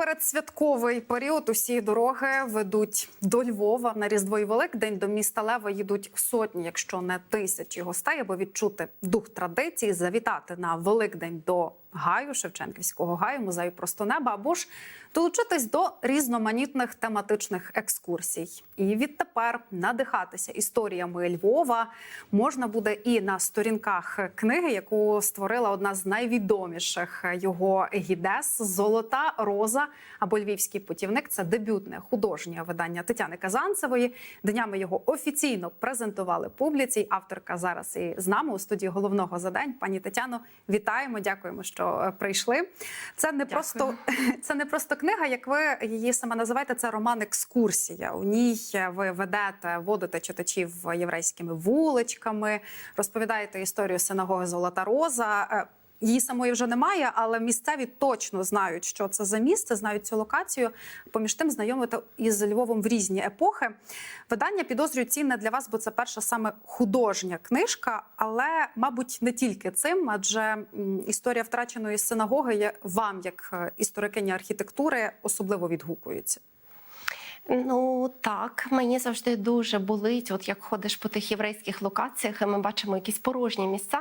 передсвятковий період усі дороги ведуть до Львова на Різдво і Великдень. До міста Лева їдуть сотні, якщо не тисячі гостей, аби відчути дух традиції, завітати на Великдень до гаю Шевченківського гаю, музею просто неба, або ж долучитись до різноманітних тематичних екскурсій. І відтепер надихатися історіями Львова можна буде і на сторінках книги, яку створила одна з найвідоміших його гідес Золота роза або Львівський путівник. Це дебютне художнє видання Тетяни Казанцевої. Днями його офіційно презентували публіці. Авторка зараз і з нами у студії головного за день. Пані Тетяно, вітаємо! Дякуємо, що е, прийшли. Це не просто це не просто книга, як ви її саме називаєте. Це роман екскурсія. У ній ви ведете, водите читачів єврейськими вуличками, розповідаєте історію синагоги Золота Роза. Її самої вже немає, але місцеві точно знають, що це за місце, знають цю локацію. Поміж тим знайомити із Львовом в різні епохи. Видання підозрюю цінне для вас, бо це перша саме художня книжка, але, мабуть, не тільки цим, адже історія втраченої синагоги вам, як е, історикині архітектури, особливо відгукується. Ну так, мені завжди дуже болить. От як ходиш по тих єврейських локаціях, і ми бачимо якісь порожні місця,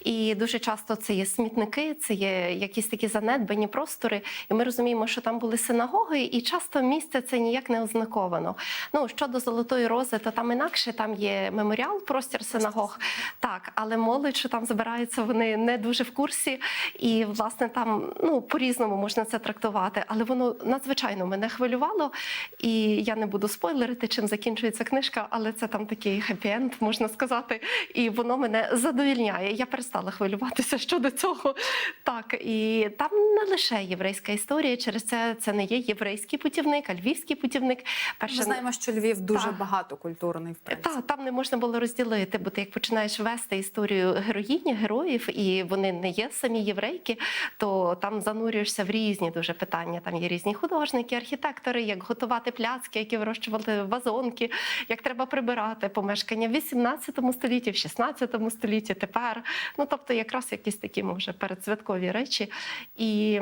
і дуже часто це є смітники, це є якісь такі занедбані простори. І ми розуміємо, що там були синагоги, і часто місце це ніяк не ознаковано. Ну щодо золотої рози, то там інакше там є меморіал, простір синагог. Так, але молодь, що там збираються, вони не дуже в курсі, і власне там ну по-різному можна це трактувати, але воно надзвичайно мене хвилювало. І я не буду спойлерити, чим закінчується книжка, але це там такий хеппі-енд, можна сказати. І воно мене задовільняє. Я перестала хвилюватися щодо цього. Так, і там не лише єврейська історія, через це це не є єврейський путівник, а львівський путівник. Ми знаємо, що Львів дуже Так. багатокультурний в принципі. Так, там не можна було розділити, бо ти як починаєш вести історію героїні, героїв, і вони не є самі єврейки, то там занурюєшся в різні дуже питання. Там є різні художники, архітектори, як готувати пляцки, які вирощували вазонки, як треба прибирати помешкання в 18 столітті, в 16 столітті, тепер. Ну тобто, якраз якісь такі може передсвяткові речі. І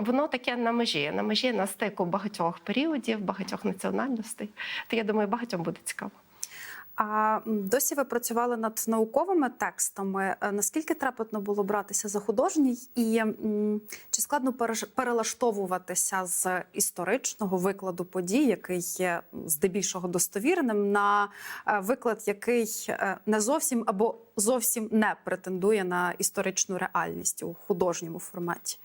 воно таке на межі, на межі на стику багатьох періодів, багатьох національностей. То я думаю, багатьом буде цікаво. А досі ви працювали над науковими текстами. Е, Наскільки трепетно було братися за художній, і чи складно перелаштовуватися з історичного викладу подій, який є здебільшого достовірним, на е, виклад, який е, не зовсім або зовсім не претендує на історичну реальність у художньому форматі?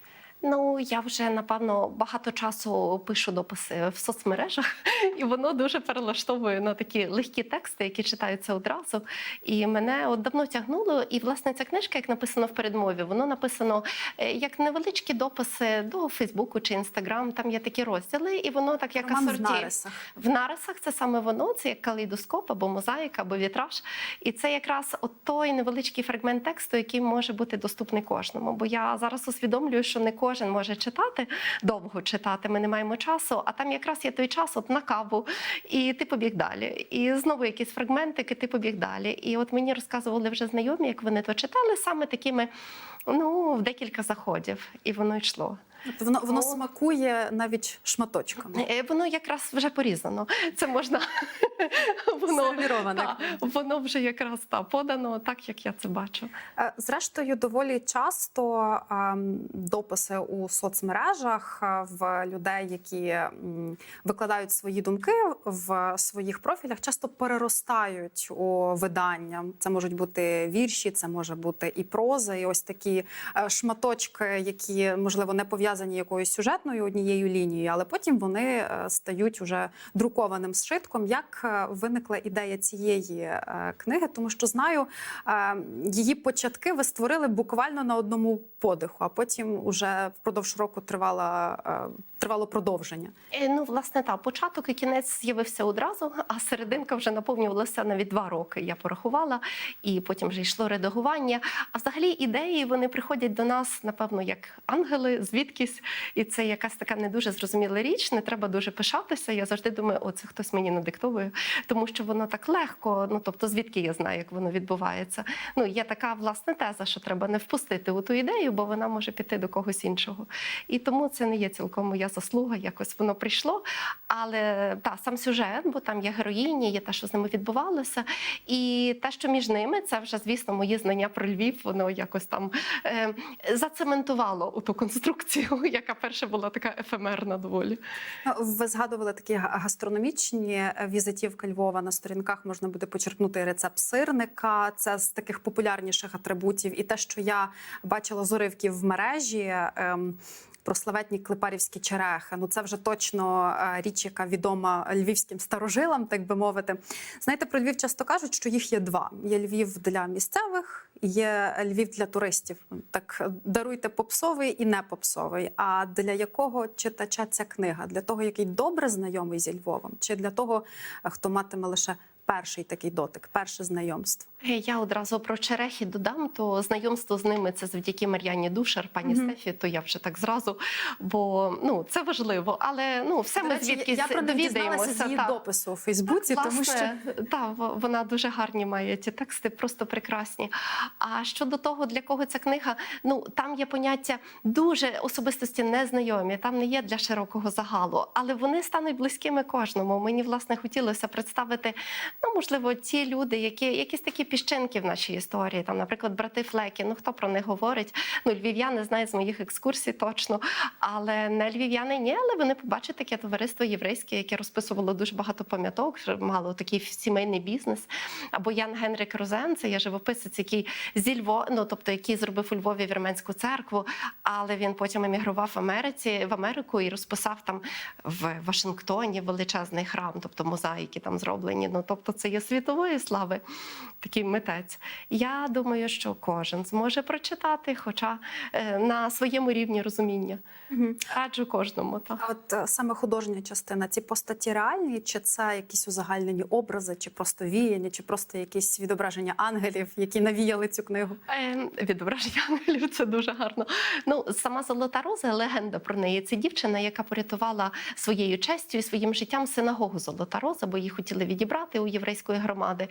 Ну, я вже напевно багато часу пишу дописи в соцмережах, і воно дуже перелаштовує на такі легкі тексти, які читаються одразу. І мене от давно тягнуло. І власне ця книжка, як написано в передмові, воно написано е, як невеличкі дописи до Фейсбуку чи Інстаграм. Там є такі розділи, і воно так як Роман в нарисах. В нарисах це саме воно, це як калейдоскоп або мозаїка, або вітраж. І це якраз от той невеличкий фрагмент тексту, який може бути доступний кожному. Бо я зараз усвідомлюю, що не кожен може читати, довго читати. Ми не маємо часу, а там якраз є той час от на каву, і ти побіг далі. І знову якісь фрагментики, ти побіг далі. І от мені розказували вже знайомі, як вони то читали саме такими, ну, в декілька заходів, і воно йшло. Воно воно Ну. смакує навіть шматочками. Е, Воно якраз вже порізано. Це можна воно, та, воно вже якраз та подано так, як я це бачу. Е, Зрештою, доволі часто ем, дописи у соцмережах е, в людей, які викладають свої думки в своїх профілях, часто переростають у видання. Це можуть бути вірші, це може бути і проза, і ось такі шматочки, які можливо не пов'язані якоюсь сюжетною однією лінією, але потім вони е, стають уже друкованим зшитком. Як е, виникла ідея цієї е, книги? Тому що знаю, її початки ви створили буквально на одному подиху, а потім уже впродовж року тривала, тривало продовження. Ну, власне, так, початок і кінець з'явився одразу, а серединка вже наповнювалася навіть два роки. Я порахувала, і потім вже йшло редагування. А взагалі ідеї вони приходять до нас, напевно, як ангели, звідкись. І це якась така не дуже зрозуміла річ. Не треба дуже пишатися. Я завжди думаю, о, це хтось мені надиктовує. тому що воно так легко. Ну тобто, звідки я знаю, як воно відбувається. Ну є така власне теза, що треба не впустити у ту ідею, бо вона може піти до когось іншого. І тому це не є цілком моя заслуга, якось воно прийшло. Але та сам сюжет, бо там є героїні, є те, що з ними відбувалося, і те, що між ними, це вже звісно мої знання про Львів, воно якось там е, зацементувало у ту конструкцію, яка перша була така ефемерна доволі. Ви згадували такі гастрономічні е, візитівки Львова на сторінках. Можна буде почерпнути рецепт сирника. Це з таких популярніших атрибутів. І те, що я бачила з уривків в мережі. Ем, про славетні клепарівські черехи. Ну це вже точно е, річ, яка відома львівським старожилам, так би мовити. Знаєте, про Львів часто кажуть, що їх є два: є Львів для місцевих, є Львів для туристів. Так даруйте попсовий і не попсовий. А для якого читача ця книга? Для того, який добре знайомий зі Львовом, чи для того, хто матиме лише перший такий дотик, перше знайомство? Е, Я одразу про черехи додам, то знайомство з ними це завдяки Мар'яні Душар, пані Мгм. Стефі, то я вже так зразу, бо ну це важливо, але ну все До ми речі, звідкись я про дізналася довідаємося. з її та. допису у Фейсбуці, тому що та вона дуже гарні має ті тексти, просто прекрасні. А щодо того, для кого ця книга, ну там є поняття дуже особистості незнайомі, там не є для широкого загалу, але вони стануть близькими кожному. Мені власне хотілося представити, ну можливо, ті люди, які якісь такі піщинки в нашій історії. Там, наприклад, брати Флекі. Ну хто про них говорить? Ну львів'яни знають з моїх екскурсій точно, але не львів'яни ні, але вони побачать таке товариство єврейське, яке розписувало дуже багато пам'яток, мало такий сімейний бізнес. Або Ян Генрік Розен, це є живописець, який зі Львова, ну тобто який зробив у Львові вірменську церкву, але він потім емігрував в Америці в Америку і розписав там в Вашингтоні величезний храм, тобто мозаїки там зроблені. Ну тобто, це є світової слави такий митець. Я думаю, що кожен зможе прочитати, хоча е, на своєму рівні розуміння. Мгм. Раджу кожному. Так. А от е, саме художня частина, ці постаті реальні, чи це якісь узагальнені образи, чи просто віяння, чи просто якісь відображення ангелів, які навіяли цю книгу? Е, Відображення ангелів це дуже гарно. Ну, сама Золота Роза, легенда про неї. Це дівчина, яка порятувала своєю честю і своїм життям синагогу Золота Роза, бо її хотіли відібрати у єврейської громади.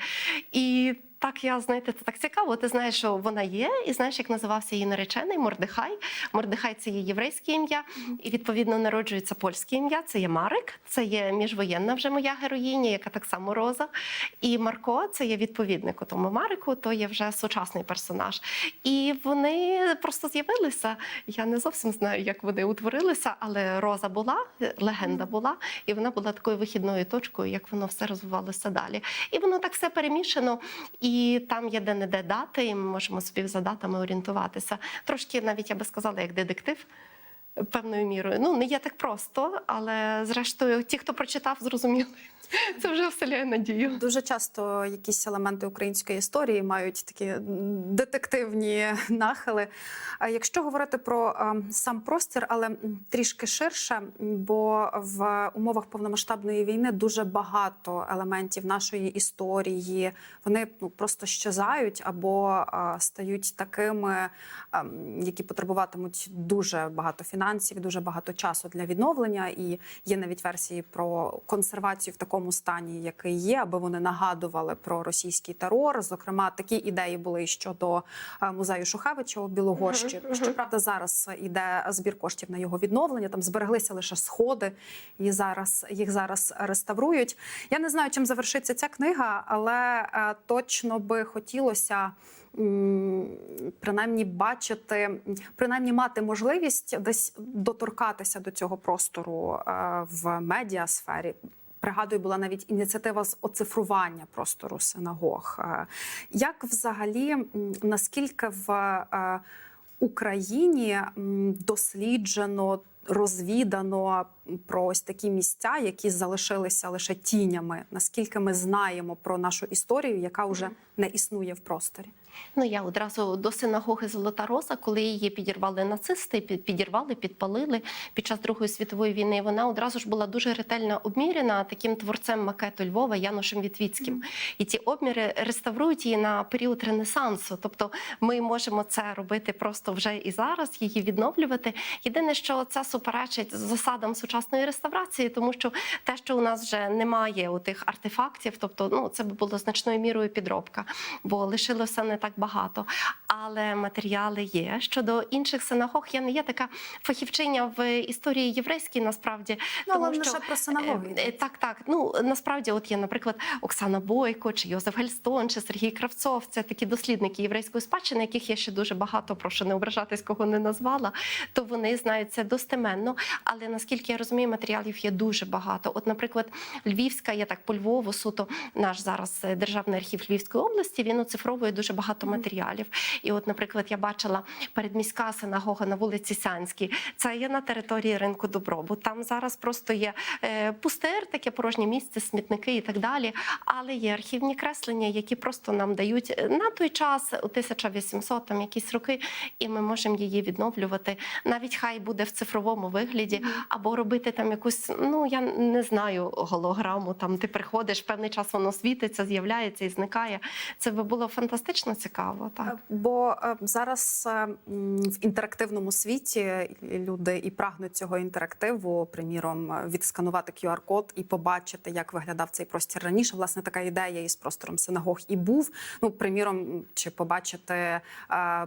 І так я знаєте, це так цікаво. Ти знаєш, що вона є, і знаєш, як називався її наречений Мордехай. Мордехай це є єврейське ім'я, і відповідно народжується польське ім'я. Це є Марик, це є міжвоєнна вже моя героїня, яка так само роза. І Марко це є відповідник у тому Марику, то є вже сучасний персонаж. І вони просто з'явилися. Я не зовсім знаю, як вони утворилися, але роза була, легенда була, і вона була такою вихідною точкою, як воно все розвивалося далі. І воно так все перемішано. І там є де-не-де дати, і ми можемо собі за датами орієнтуватися. Трошки навіть я би сказала, як детектив. Певною мірою. Ну, не є так просто, але зрештою, ті, хто прочитав, зрозуміли. Це вже вселяє надію. Дуже часто якісь елементи української історії мають такі детективні нахили. Якщо говорити про е, сам простір, але трішки ширше, бо в умовах повномасштабної війни дуже багато елементів нашої історії вони ну, просто щезають або е, стають такими, е, які потребуватимуть дуже багато фінансів, дуже багато часу для відновлення. І є навіть версії про консервацію в такому стані, який є, аби вони нагадували про російський терор. Зокрема, такі ідеї були щодо е, музею Шухевича у Білогорщі. Щоправда, зараз іде збір коштів на його відновлення. Там збереглися лише сходи, і зараз їх зараз реставрують. Я не знаю, чим завершиться ця книга, але е, точно би хотілося. Принаймні бачити, принаймні мати можливість десь доторкатися до цього простору е, в медіасфері. Пригадую, була навіть ініціатива з оцифрування простору синагог. Е, Як взагалі, наскільки в е, Україні досліджено, розвідано про ось такі місця, які залишилися лише тінями? Наскільки ми знаємо про нашу історію, яка вже не існує в просторі? Ну я одразу до синагоги Золота Роза, коли її підірвали нацисти, підірвали, підпалили під час Другої світової війни. Вона одразу ж була дуже ретельно обмірена таким творцем макету Львова Янушем Вітвіцьким. І ті обміри реставрують її на період Ренесансу. Тобто ми можемо це робити просто вже і зараз, її відновлювати. Єдине, що це суперечить засадам сучасної реставрації, тому що те, що у нас вже немає у тих артефактів, тобто ну це би було значною мірою підробка, бо лишилося не так багато. Але матеріали є. Щодо інших синагог, я не є така фахівчиня в історії єврейській, насправді. Ну, тому що, лише про синагоги е. Так, так. Ну насправді, от є, наприклад, Оксана Бойко, чи Йозеф Гельстон, чи Сергій Кравцов. Це такі дослідники єврейської спадщини, яких я ще дуже багато прошу не ображатись, кого не назвала. То вони знають це достеменно. Але наскільки я розумію, матеріалів є дуже багато. От, наприклад, Львівська, я так по Львову, суто наш зараз е, державний архів Львівської області. Він оцифровує дуже багато матеріалів. І, от, наприклад, я бачила передміська синагога на вулиці Сянській. Це є на території ринку Добробут. Там зараз просто є е, пустир, таке порожнє місце, смітники і так далі. Але є архівні креслення, які просто нам дають е, на той час, у 1800 там якісь роки, і ми можемо її відновлювати. Навіть хай буде в цифровому вигляді, або робити там якусь, ну я не знаю, голограму. Там ти приходиш, певний час воно світиться, з'являється і зникає. Це би було фантастично цікаво. Так. Е, Бо е, зараз е, в інтерактивному світі люди і прагнуть цього інтерактиву, приміром, відсканувати QR-код і побачити, як виглядав цей простір раніше. Власне, така ідея із простором синагог і був. Ну, приміром, чи побачити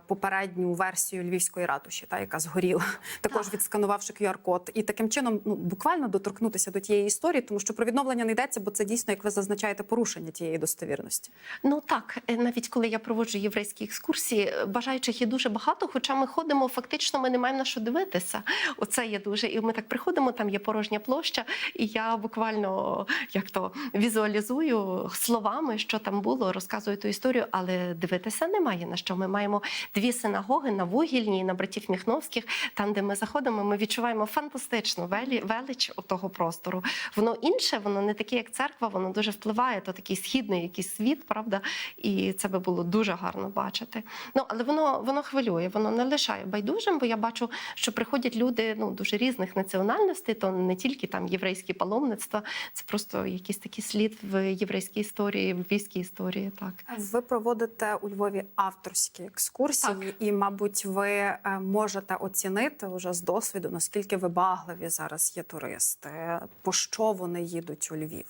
попередню версію львівської ратуші, та яка згоріла, також відсканувавши QR-код, і таким чином ну буквально доторкнутися до тієї історії, тому що про відновлення не йдеться, бо це дійсно, як ви зазначаєте, порушення тієї достовірності. Ну так, е, навіть коли я проводжу єврейські екскурсії, е, бажаючих є дуже багато. Хоча ми ходимо, фактично, ми не маємо на що дивитися. Оце є дуже. І ми так приходимо, там є порожня площа, і я буквально як то візуалізую словами, що там було, розказую ту історію, але дивитися немає на що. Ми маємо дві синагоги на вугільній, на братів Міхновських. Там, де ми заходимо, ми відчуваємо фантастичну велі- велич того простору. Воно інше, воно не таке, як церква, воно дуже впливає. То такий східний якийсь світ, правда, і це би було дуже гарно бачити. Ну але воно воно хвилює, воно не лишає байдужим, бо я бачу, що приходять люди ну дуже різних національностей, то не тільки там єврейські паломництва, це просто якийсь такий слід в єврейській історії, в львівській історії. Так. Ви проводите у Львові авторські екскурсії, і, мабуть, ви е, можете оцінити вже з досвіду, наскільки вибагливі зараз є туристи, по що вони їдуть у Львів.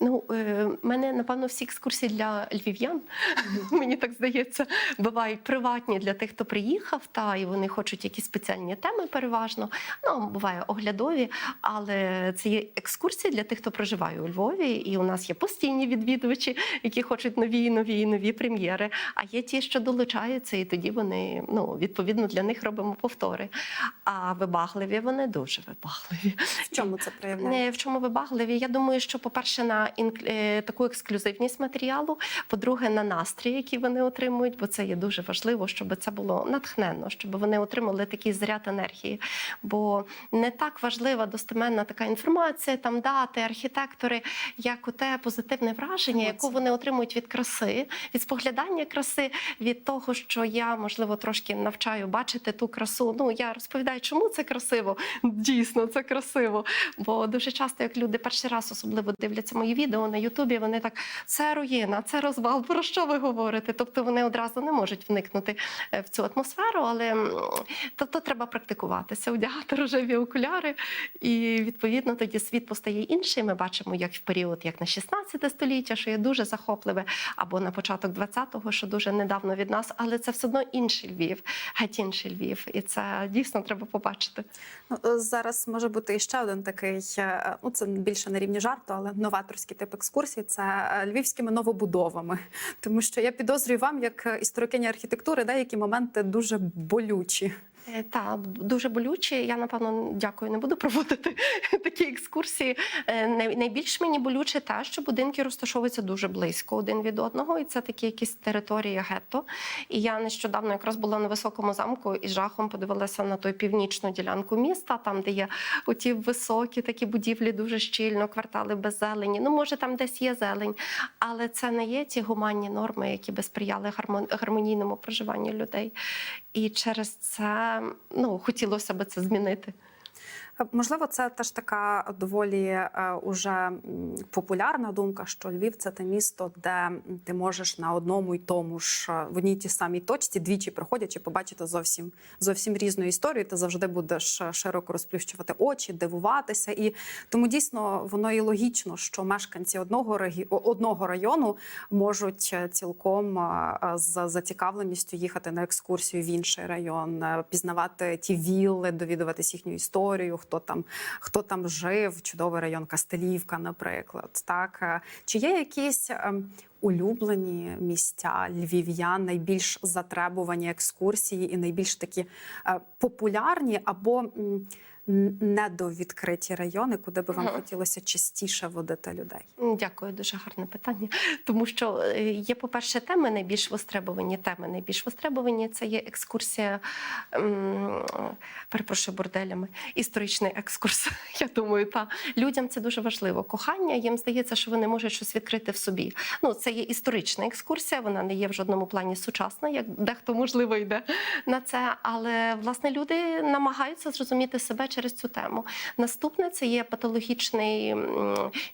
Ну, е, мене напевно всі екскурсії для львів'ян, мені так здається, бувають приватні для тих, хто приїхав, та і вони хочуть якісь спеціальні теми переважно. Ну, буває оглядові, але це є екскурсії для тих, хто проживає у Львові. І у нас є постійні відвідувачі, які хочуть нові, нові, нові прем'єри. А є ті, що долучаються, і тоді вони ну відповідно для них робимо повтори. А вибагливі вони дуже вибагливі. В чому це проявляється? Не в чому вибагливі. Я думаю, що, по-перше, на інк- е, таку ексклюзивність матеріалу, по-друге, на настрій, який вони отримують, бо це є дуже важливо, щоб це було натхненно, щоб вони отримали такий заряд енергії. Бо не так важлива достеменна така інформація, там дати, архітектори, як у те позитивне враження, яку вони отримують від краси, від споглядання краси, від того, що я можливо трошки навчаю бачити ту красу. Ну я розповідаю, чому це красиво. Дійсно, це красиво. Бо дуже часто, як люди перший раз особливо дивляться мої відео на Ютубі, вони так це руїна, це розвал. Про що ви говорите? Тобто вони одразу не можуть вникнути е, в цю атмосферу, але тобто треба практикуватися, одягати рожеві окуляри, і відповідно тоді світ постає інший. Ми бачимо, як в період, як на 16 століття, що є дуже захопливе, або на початок 20-го, що дуже недавно від нас, але це все одно інший Львів, геть інший Львів, і це дійсно треба побачити. Ну, е, зараз може бути і ще один такий, е, ну це більше на рівні жарту, але новаторський тип екскурсії це е, львівськими новобудовами. Тому що я підозрюю вам, як історикиня історикині архітектури, деякі моменти дуже болючі. Е, Та дуже болючі. Я напевно дякую, не буду проводити такі екскурсії. Е, Найбільш мені болюче те, що будинки розташовуються дуже близько один від одного, і це такі якісь території гетто. І я нещодавно якраз була на високому замку і жахом подивилася на ту північну ділянку міста, там де є оті високі такі будівлі, дуже щільно, квартали без зелені. Ну може там десь є зелень, але це не є ті гуманні норми, які би сприяли гармон- гармонійному проживанню людей. І через це ну хотілося би це змінити. Е, Можливо, це теж така доволі е, уже популярна думка, що Львів це те місто, де ти можеш на одному й тому ж е, в одній й тій самій точці двічі проходячи, побачити зовсім зовсім різну історію. Ти завжди будеш широко розплющувати очі, дивуватися. І тому дійсно воно і логічно, що мешканці одного регі... одного району можуть цілком з зацікавленістю їхати на екскурсію в інший район, пізнавати ті вілли, довідуватись їхню історію, хто там хто там жив, чудовий район Кастелівка, наприклад. Так Е, чи є якісь ем, улюблені місця львів'ян, найбільш затребувані екскурсії і найбільш такі е, популярні або недовідкриті райони, куди би вам Мгм. хотілося частіше водити людей? Дякую, дуже гарне питання. Тому що е, є, по-перше, теми найбільш востребовані. Теми найбільш востребовані це є екскурсія, перепрошую, борделями, історичний екскурс. Я думаю, та людям це дуже важливо. Кохання їм здається, що вони можуть щось відкрити в собі. Ну, це є історична екскурсія, вона не є в жодному плані сучасна, як дехто можливо йде на це. Але власне люди намагаються зрозуміти себе через цю тему. Наступне це є патологічний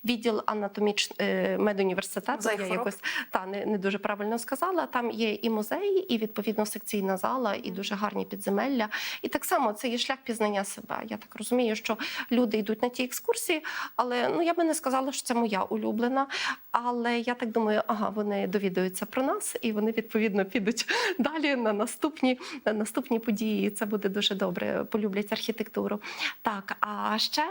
відділ анатомічний медуніверситету. Мозаїк Я якось та не, не дуже правильно сказала. Там є і музей, і відповідно секційна зала, і дуже гарні підземелля. І так само це є шлях пізнання себе. Я так розумію, що люди йдуть на ті екскурсії, але ну я би не сказала, що це моя улюблена. Але я так думаю, ага, вони довідуються про нас, і вони відповідно підуть далі на наступні, на наступні події. І це буде дуже добре. Полюблять архітектуру. Так, а ще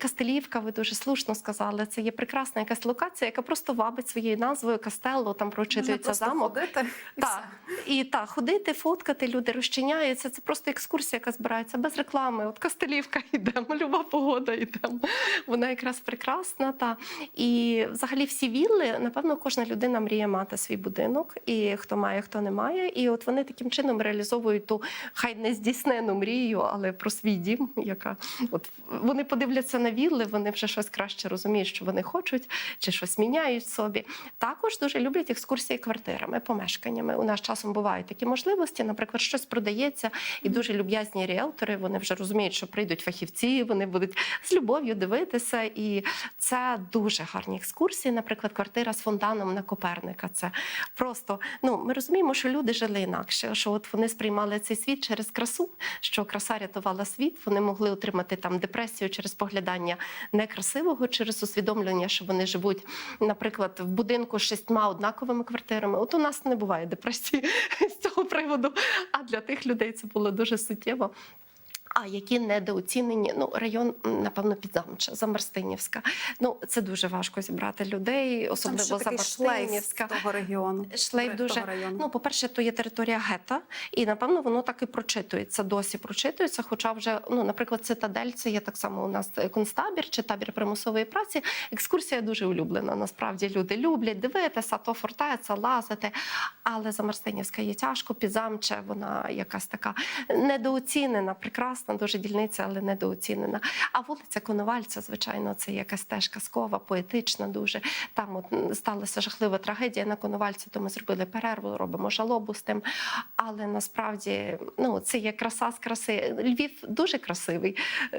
Кастелівка, ви дуже слушно сказали. Це є прекрасна якась локація, яка просто вабить своєю назвою Кастелло. Там прочитується замок. ходити і Так, і так, ходити, фоткати, люди розчиняються. Це просто екскурсія, яка збирається без реклами. От Кастелівка йдемо, люба погода йдемо. Вона якраз прекрасна. Та і взагалі всі вілли, напевно, кожна людина мріє мати свій будинок, і хто має, хто не має. І от вони таким чином реалізовують ту хай не здійснену мрію, але про свій дім, яка от вони подивляться на вілли, вони вже щось краще розуміють, що вони хочуть, чи щось міняють собі. Також дуже люблять екскурсії квартирами, помешканнями. У нас часом бувають такі можливості. Наприклад, щось продається, і дуже люб'язні ріелтори. Вони вже розуміють, що прийдуть фахівці, вони будуть з любов'ю дивитися. І це дуже гарні екскурсії. Наприклад, квартира з фонтаном на Коперника. Це просто ну ми розуміємо, що люди жили інакше. Що от вони сприймали цей світ через красу, що краса рятувала світ. Вони могли отримати там депресію через поглядання некрасивого, через усвідомлення, що вони живуть, наприклад, в будинку з шістьма однаковими квартирами. От у нас не буває депресії з цього приводу. А для тих людей це було дуже суттєво. А які недооцінені, ну район, напевно, Підзамча, Замарстинівська. Ну це дуже важко зібрати людей, особливо такий того регіону. Шлейф того району. ну, по-перше, то є територія гета, і напевно воно так і прочитується. Досі прочитується. Хоча вже, ну, наприклад, цитадель це є так само у нас концтабір чи табір примусової праці. Екскурсія дуже улюблена. Насправді люди люблять дивитися, то фортеця, лазити. Але Замарстинівська є тяжко, підзамче, вона якась така недооцінена, прекрасна, дуже дільниця, але недооцінена. А вулиця Коновальця, звичайно, це якась теж казкова, поетична дуже. Там от сталася жахлива трагедія на Коновальці, то ми зробили перерву, робимо жалобу з тим. Але насправді ну, це є краса з краси. Львів дуже красивий.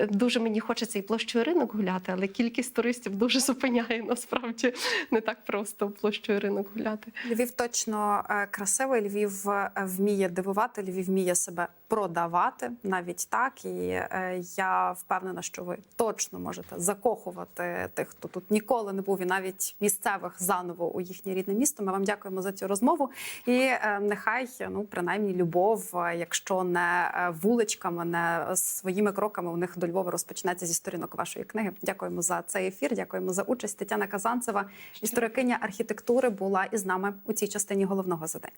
Дуже мені хочеться і площою ринок гуляти, але кількість туристів дуже зупиняє. Насправді не так просто площою ринок гуляти. Львів точно е, красивий. Львів е, вміє дивувати, Львів вміє себе продавати навіть так. І е, я впевнена, що ви точно можете закохувати тих, хто тут ніколи не був, і навіть місцевих заново у їхнє рідне місто. Ми вам дякуємо за цю розмову. І е, нехай ну принаймні любов, е, якщо не вуличками, не своїми кроками у них до Львова розпочнеться зі сторінок вашої книги. Дякуємо за цей ефір. Дякуємо за участь. Тетяна Казанцева, історикиня архітектури, була із нами у цій частині головного за день.